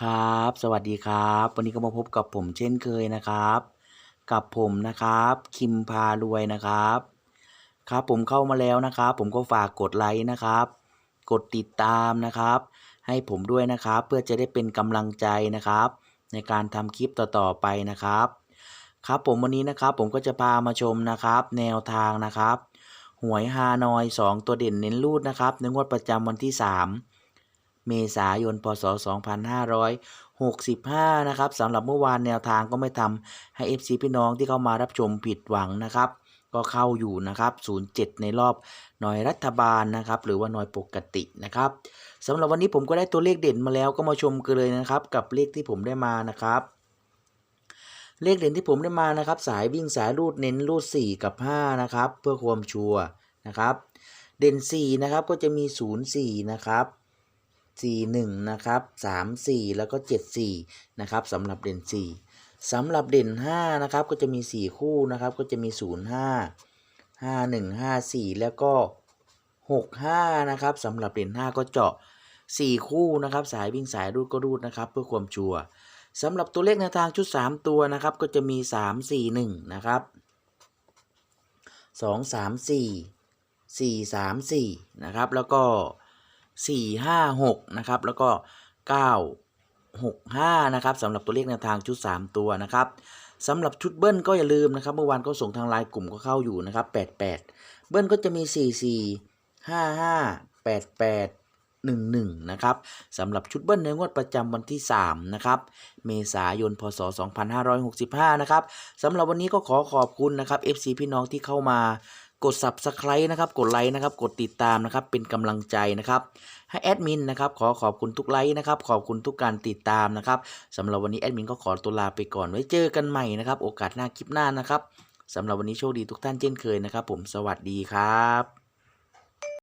ครับ สวัสดีครับ วันนี้ก็มาพบกับผมเช่นเคยนะครับ กับผมนะครับ คิมพารวยนะครับ ครับผมเข้ามาแล้วนะครับ ผมก็ฝากกดไลค์นะครับ กดติดตามนะครับ ให้ผมด้วยนะครับ เพื่อจะได้เป็นกำลังใจนะครับ ในการทำคลิปต่อๆไปนะครับ ครับผมวันนี้นะครับผมก็จะพามาชมนะครับ แนวทางนะครับ หวยฮานอย 2 ตัวเด่นเน้นรูดนะครับในงวดประจำวันที่ 3 เมษายน พศ 2565 นะครับสำหรับเมื่อวานแนวทางก็ไม่ทำให้ FC พี่น้องที่เข้ามารับชมผิดหวังนะครับ ก็เข้าอยู่นะครับ 07 ในรอบหน่วยรัฐบาลนะครับ หรือว่าหน่วยปกตินะครับสำหรับวันนี้ผมก็ได้ตัวเลขเด่นมาแล้วก็มาชมกันเลยนะครับ กับเลขที่ผมได้มานะครับเลขเด่นที่ผมได้มานะครับ สายวิ่งสายรูดเน้นรูด 4 กับ 5 นะครับ เพื่อความชัวร์นะครับ เด่น 4 นะครับก็จะมี 0 4 นะครับ 4 1นะครับ3 4 แล้วก็ 7 4นะครับสำหรับเด่น 4สำหรับเด่น5นะครับก็จะมี 4 คู่นะครับก็จะมี 0 5 5 1 5 4 แล้วก็ 6 5นะครับสำหรับเด่น 5 ก็เจาะ 4 คู่นะครับสายวิ่งสายรูดก็รูดนะครับเพื่อความชัวร์สำหรับตัวเลขในทางชุด 3 ตัวนะครับก็จะมี 3 4 1นะครับ2 3 4 4 3 4นะครับแล้วก็ 4 5 6นะครับแล้วก็9 6 5นะครับสำหรับตัวเลขในวทางชุด 3 ตัวนะครับสำหรับชุดเบิ้ลก็อย่าลืมนะครับ เมื่อวานก็ส่งทางไลน์กลุ่มก็เข้าอยู่นะครับ88เบิ้ลก็จะมี4 4 5 5 8 8 1 1นะครับสำหรับชุดเบิ้ลในงวดประจำวันที่3นะครับเมษายนพศ2565นะครับสำหรับวันนี้ก็ขอขอบคุณนะครับ FC พี่น้องที่เข้ามา กด Subscribe นะครับ กดไลค์นะครับ กดติดตามนะครับ เป็นกำลังใจนะครับให้แอดมินนะครับขอขอบคุณทุกไลค์นะครับ ขอบคุณทุกการติดตามนะครับสำหรับวันนี้แอดมินก็ขอตัวลาไปก่อนไว้เจอกันใหม่นะครับ โอกาสหน้าคลิปหน้านะครับสำหรับวันนี้โชคดีทุกท่านเช่นเคยนะครับ ผมสวัสดีครับ